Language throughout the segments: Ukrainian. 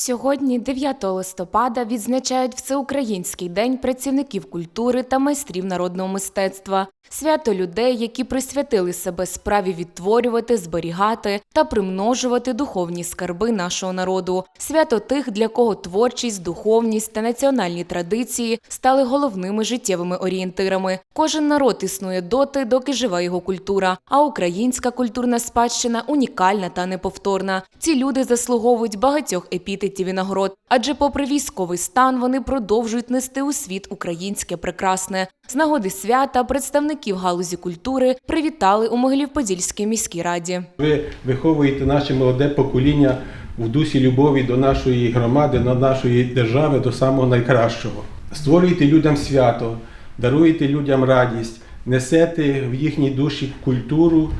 Сьогодні, 9 листопада, відзначають Всеукраїнський день працівників культури та майстрів народного мистецтва. Свято людей, які присвятили себе справі відтворювати, зберігати та примножувати духовні скарби нашого народу. Свято тих, для кого творчість, духовність та національні традиції стали головними життєвими орієнтирами. Кожен народ існує доти, доки жива його культура. А українська культурна спадщина унікальна та неповторна. Ці люди заслуговують багатьох епітетів і нагород, адже, попри військовий стан, вони продовжують нести у світ українське прекрасне. З нагоди свята представників галузі культури привітали у Могилів-Подільській міській раді. Ви виховуєте наше молоде покоління в дусі любові до нашої громади, до нашої держави, до самого найкращого. Створюєте людям свято, даруєте людям радість, несете в їхній душі культуру,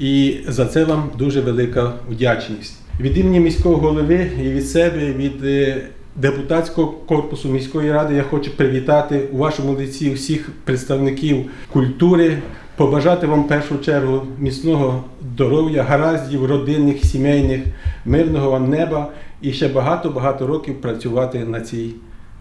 і за це вам дуже велика вдячність. Від імені міського голови і від себе, від е, депутатського корпусу міської ради я хочу привітати у вашому лиці всіх представників культури, побажати вам в першу чергу міцного здоров'я, гараздів, родинних, сімейних, мирного вам неба і ще багато-багато років працювати на цій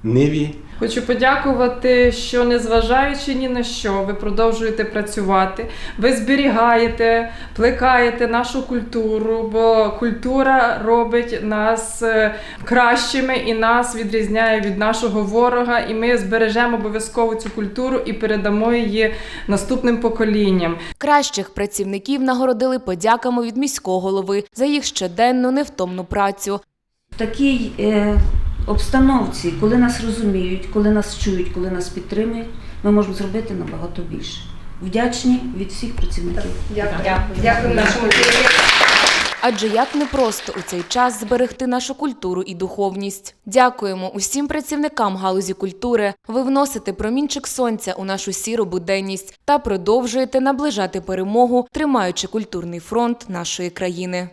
ниві. Хочу подякувати, що незважаючи ні на що, ви продовжуєте працювати, ви зберігаєте, плекаєте нашу культуру, бо культура робить нас е, кращими і нас відрізняє від нашого ворога. І ми збережемо обов'язково цю культуру і передамо її наступним поколінням. Кращих працівників нагородили подяками від міського голови за їх щоденну невтомну працю. в такій е, обстановці, коли нас розуміють, коли нас чують, коли нас підтримують, ми можемо зробити набагато більше. Вдячні від всіх працівників. Дякую нашому керівництву. Адже як непросто у цей час зберегти нашу культуру і духовність. Дякуємо усім працівникам галузі культури. Ви вносите промінчик сонця у нашу сіру буденність та продовжуєте наближати перемогу, тримаючи культурний фронт нашої країни.